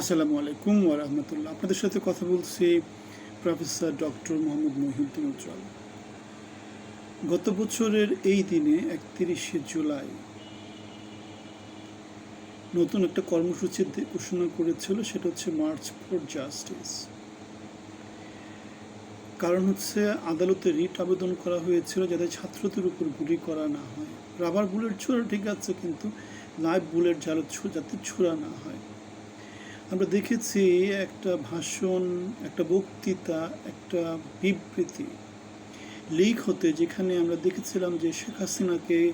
আসসালামু আলাইকুম রাহমাতুল্লাহ। আপনাদের সাথে কথা বলছি প্রফেসর ডক্টর মোহাম্মদ মহিউদ্দিন উজ্জ্বল। গত বছরের এই দিনে একত্রিশে জুলাই নতুন একটা কর্মসূচি ঘোষণা করেছিল, সেটা হচ্ছে মার্চ ফর জাস্টিস। কারণ হচ্ছে আদালতে রিট আবেদন করা হয়েছিল যাতে ছাত্রদের উপর গুলি করা না হয়। রাবার বুলেট ছোড়া ঠিক আছে, কিন্তু লাইভ বুলেট জাল যাতে ছোড়া না হয়। আমরা দেখেছি একটা ভাষণ, একটা বক্তৃতা, একটা বিবৃতি, লিক হতে যেখানে আমরা দেখেছিলাম যে শেখ হাসিনাকে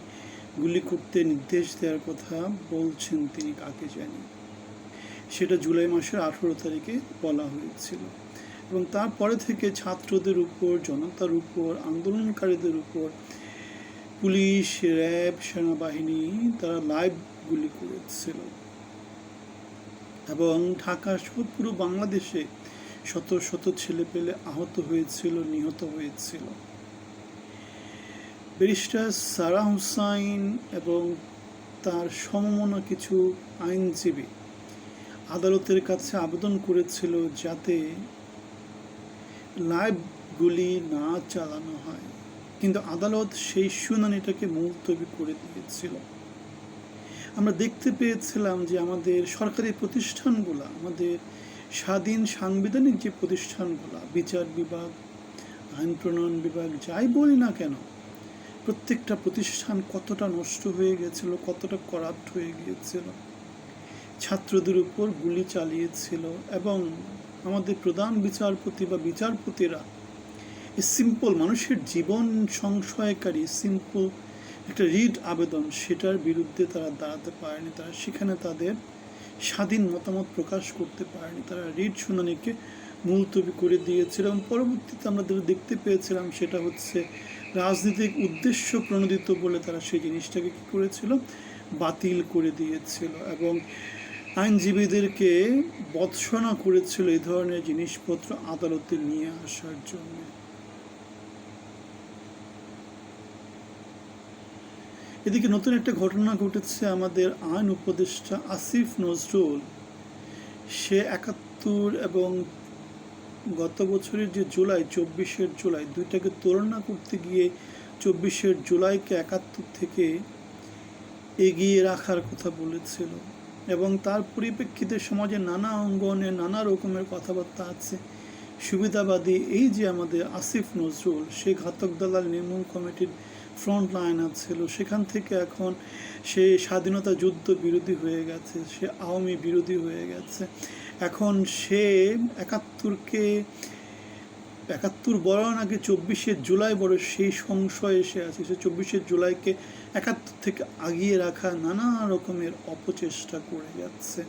গুলি করতে নির্দেশ দেওয়ার কথা বলছেন তিনি, কাকে জানি। সেটা জুলাই মাসের আঠেরো তারিখে বলা হয়েছিল। এবং তারপরে থেকে ছাত্রদের উপর, জনতার উপর, আন্দোলনকারীদের উপর পুলিশ, র্যাব, সেনাবাহিনী, তারা লাইভ গুলি করেছিল। এবং ঢাকা সহ পুরো বাংলাদেশে শত শত ছেলে পেলে আহত হয়েছিল, নিহত হয়েছিল। ব্যারিস্টার সারা হুসাইন এবং তার সমমনা কিছু আইনজীবী আদালতের কাছে আবেদন করেছিল যাতে লাইভ গুলি না চালানো হয়। কিন্তু আদালত সেই শুনানিটাকে মুলতবি করে দিয়েছিল। আমরা দেখতে পেয়েছিলাম যে আমাদের সরকারি প্রতিষ্ঠানগুলো, আমাদের স্বাধীন সাংবিধানিক যে প্রতিষ্ঠানগুলো, বিচার বিভাগ, আইন প্রণয়ন বিভাগ, যাই বলি না কেন, প্রত্যেকটা প্রতিষ্ঠান কতটা নষ্ট হয়ে গেছিল, কতটা করাপ্ট হয়ে গিয়েছিল, ছাত্রদের উপর গুলি চালিয়েছিল এবং আমাদের প্রধান বিচারপতি বা বিচারপতিরা সিম্পল মানুষের জীবন সংশয়কারী সিম্পল একটা রিট আবেদন, সেটার বিরুদ্ধে তারা দাঁড়াতে পারেনি, তারা সেখানে তাদের স্বাধীন মতামত প্রকাশ করতে পারেনি, তারা রিট শুনানিকে মুলতবি করে দিয়েছিল। এবং পরবর্তীতে আমরা যেটা দেখতে পেয়েছিলাম, সেটা হচ্ছে রাজনৈতিক উদ্দেশ্য প্রণোদিত বলে তারা সেই জিনিসটাকে কী করেছিল? বাতিল করে দিয়েছিল। এবং আইনজীবীদেরকে বৎসনা করেছিল এই ধরনের জিনিসপত্র আদালতে নিয়ে আসার জন্য। এদিকে নতুন একটা ঘটনা ঘটেছে আমাদের আইন উপদেষ্টা আসিফ নজরুল। সে একাত্তর এবং গত বছরের যে জুলাই, চব্বিশের জুলাই, দুইটাকে তুলনা করতে গিয়ে চব্বিশের জুলাইকে একাত্তর থেকে এগিয়ে রাখার কথা বলেছিল এবং তার পরিপ্রেক্ষিতে সমাজে নানা অঙ্গনে নানা রকমের কথাবার্তা আছে। সুবিধাবাদী এই যে আমাদের আসিফ নজরুল, সে ঘাতক দালাল নির্মূল কমিটির ফ্রন্ট লাইনার ছিল, সেখান থেকে এখন সে স্বাধীনতা যুদ্ধ বিরোধী হয়ে গেছে, সে আওয়ামী বিরোধী হয়ে গেছে। এখন সে একাত্তরকে, একাত্তর বড় নাকি চব্বিশে জুলাই বড় সেই সংশয় এসে আছে, সে চব্বিশে জুলাইকে একাত্তর থেকে আগিয়ে রাখা নানা রকমের অপচেষ্টা করে যাচ্ছে।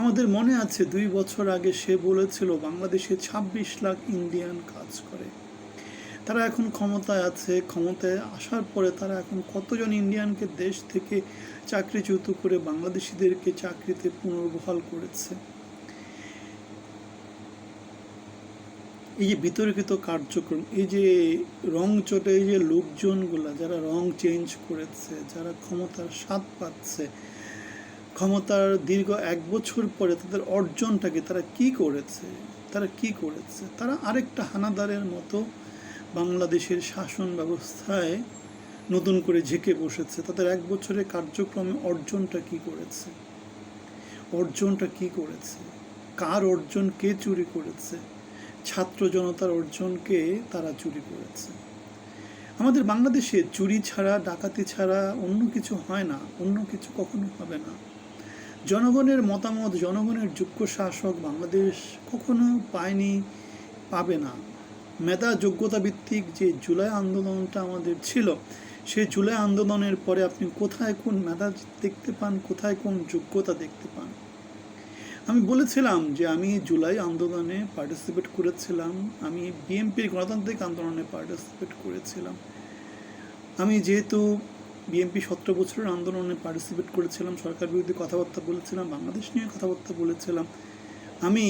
আমাদের মনে আছে দুই বছর আগে সে বলেছিল, বাংলাদেশে ছাব্বিশ লাখ ইন্ডিয়ান কাজ করে। তারা এখন ক্ষমতায় আছে, ক্ষমতায় আসার পরে তারা এখন কতজন ইন্ডিয়ানকে দেশ থেকে চাকরিচ্যুত করে বাংলাদেশিদেরকে চাকরিতে পুনর্বহাল করেছে? এই যে বিতর্কিত কার্যক্রম, এই যে রং চটে এই যে লোকজনগুলা যারা রং চেঞ্জ করেছে, যারা ক্ষমতার স্বাদ পাচ্ছে, ক্ষমতার দীর্ঘ এক বছর পরে তাদের অর্জনটাকে তারা কি করেছে? তারা কি করেছে? তারা আরেকটা হানাদারের মতো বাংলাদেশের শাসন ব্যবস্থায় নতুন করে ঝেঁকে বসেছে। তাদের এক বছরের কার্যক্রমে অর্জনটা কি করেছে? অর্জনটা কি করেছে? কার অর্জন কে চুরি করেছে? ছাত্র জনতার অর্জনকে তারা চুরি করেছে? আমাদের বাংলাদেশে চুরি ছাড়া, ডাকাতি ছাড়া অন্য কিছু হয় না, অন্য কিছু কখনো হবে না। জনগণের মতামত, জনগণের যোগ্য শাসক বাংলাদেশ কখনো পায়নি, পাবে না। মেধা যোগ্যতা ভিত্তিক যে জুলাই আন্দোলনটা আমাদের ছিল, সেই জুলাই আন্দোলনের পরে আপনি কোথায় কোন মেধা দেখতে পান, কোথায় কোন যোগ্যতা দেখতে পান? আমি বলেছিলাম যে আমি জুলাই আন্দোলনে পার্টিসিপেট করেছিলাম, আমি বিএনপির গণতান্ত্রিক আন্দোলনে পার্টিসিপেট করেছিলাম। আমি যেহেতু বিএনপি সতেরো বছরের আন্দোলনে পার্টিসিপেট করেছিলাম, সরকার বিরুদ্ধে কথাবার্তা বলেছিলাম, বাংলাদেশ নিয়ে কথাবার্তা বলেছিলাম, আমি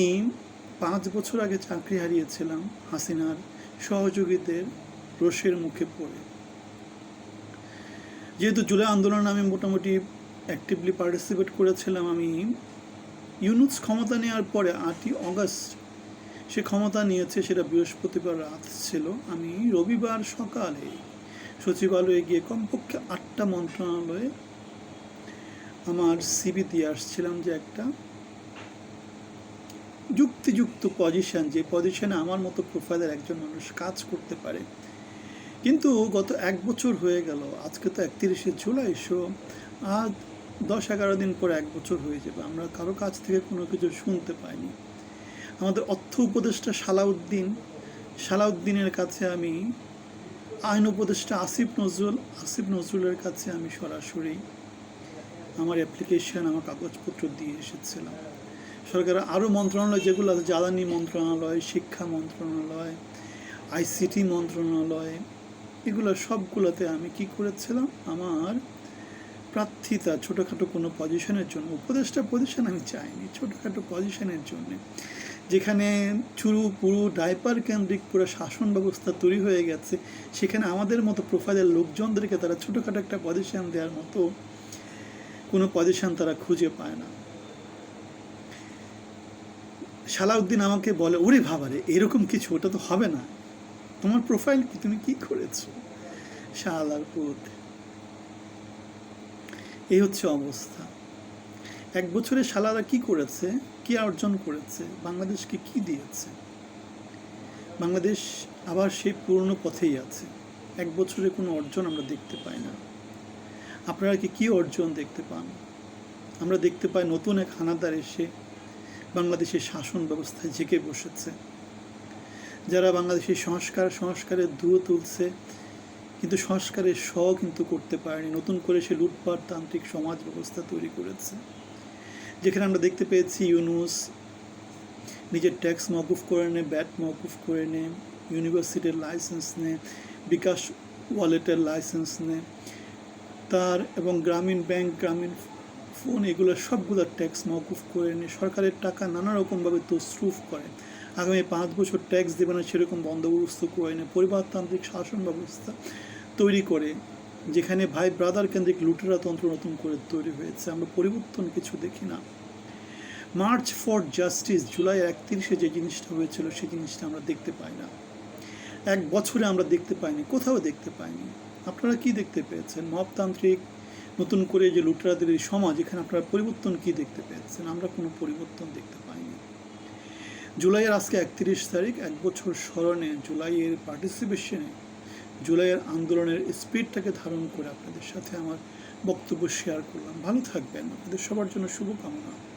পাঁচ বছর আগে চাকরি হারিয়েছিলাম হাসিনার সহযোগীদের রোষের মুখে পড়ে। যেহেতু জুলাই আন্দোলনে আমি মোটামুটি অ্যাক্টিভলি পার্টিসিপেট করেছিলাম, আমি ইউনুস ক্ষমতা নেওয়ার পরে আটই অগস্ট সে ক্ষমতা নিয়েছে, সেটা বৃহস্পতিবার রাত ছিল। আমি রবিবার সকালে সচিবালয়ে গিয়ে কমপক্ষে আটটা মন্ত্রণালয়ে আমার সিবি দিয়ে আসছিলাম যে একটা যুক্তিযুক্ত পজিশন যে পজিশনে আমার মতো প্রোফাইলের একজন মানুষ কাজ করতে পারে। কিন্তু গত এক বছর হয়ে গেল, আজকে তো একত্রিশে জুলাই সো আজ দশ এগারো দিন পর এক বছর হয়ে যাবে। আমরা কারও কাছ থেকে কোনো কিছু শুনতে পাইনি। আমাদের অর্থ উপদেষ্টা সালাউদ্দিন, সালাউদ্দিনের কাছে আমি, আইন উপদেষ্টা আসিফ নজরুল, আসিফ নজরুলের কাছে আমি সরাসরি আমার অ্যাপ্লিকেশন আমার কাগজপত্র দিয়ে এসেছিলাম। সরকারের আরও মন্ত্রণালয় যেগুলো আছে, জ্বালানি মন্ত্রণালয়, শিক্ষা মন্ত্রণালয় আইসিটি মন্ত্রণালয়, এগুলো সবগুলোতে আমি কি করেছিলাম? আমার প্রার্থিতা ছোটোখাটো কোনো পজিশনের জন্য উপদেষ্টা পজিশন আমি চাইনি, ছোটোখাটো পজিশনের জন্য। যেখানে চুরু, পুরু ডাইপার কেন্দ্রিক পুরো শাসন ব্যবস্থা তৈরি হয়ে গেছে, সেখানে আমাদের মতো প্রোফাইলের লোকজনদেরকে তারা ছোটোখাটো একটা পজিশন দেওয়ার মতো কোনো পজিশন তারা খুঁজে পায় না। সালাউদ্দিন আমাকে বলে, ওরে ভাবারে এরকম কিছু, ওটা তো হবে না। তোমার প্রোফাইল কি, তুমি কি করেছ? শালার পুত। এই হচ্ছে অবস্থা। এক বছরে শালারা কি করেছে, কি অর্জন করেছে, বাংলাদেশকে কি দিয়েছে? বাংলাদেশ আবার সেই পুরনো পথেই আছে। এক বছরে কোনো অর্জন আমরা দেখতে পাই না। আপনারা কি কি অর্জন দেখতে পান? আমরা দেখতে পাই নতুন এক হানাদার এসে বাংলাদেশের শাসন ব্যবস্থায় ঝেঁকে বসেছে। যারা বাংলাদেশের সংস্কার, সংস্কারের ধুয়ো তুলছে, কিন্তু সংস্কারের স কিন্তু করতে পারেনি। নতুন করে সে লুটপাট, তান্ত্রিক সমাজ ব্যবস্থা তৈরি করেছে। যেখানে আমরা দেখতে পেয়েছি ইউনুস নিজের ট্যাক্স মকুফ করে নে, ব্যাট মকুফ করে নে, ইউনিভার্সিটির লাইসেন্স নে, বিকাশ ওয়ালেটের লাইসেন্স নে, তার এবং গ্রামীণ ব্যাংক, গ্রামীণ ফোন এগুলো সবগুলো ট্যাক্স মকুফ করে নে সরকারের টাকা নানা রকমভাবে তসরুফ করে। আগামী পাঁচ বছর ট্যাক্স দেবে না সেরকম বন্দোবস্ত করে নে পরিবারতান্ত্রিক শাসন ব্যবস্থা তৈরি করে, যেখানে ভাই ব্রাদার কেন্দ্রিক লুটেরা তন্ত্র নতুন করে তৈরি হয়েছে। আমরা পরিবর্তন কিছু দেখি না। মার্চ ফর জাস্টিস জুলাই একত্রিশে যে জিনিসটা হয়েছিল সেই জিনিসটা আমরা দেখতে পাই না। এক বছরে আমরা দেখতে পাইনি, কোথাও দেখতে পাইনি। আপনারা কি দেখতে পেয়েছেন? মবতান্ত্রিক নতুন করে যে লুটেরাদের এই সমাজ, এখানে আপনারা পরিবর্তন কি দেখতে পেয়েছেন? আমরা কোনো পরিবর্তন দেখতে পাইনি। জুলাইয়ের আজকে একত্রিশ তারিখ, এক বছর স্মরণে জুলাইয়ের পার্টিসিপেশনে জুলাইয়ের আন্দোলনের স্পিডটাকে ধারণ করে আপনাদের সাথে আমার বক্তব্য শেয়ার করলাম। ভালো থাকবেন। আপনাদের সবার জন্য শুভকামনা।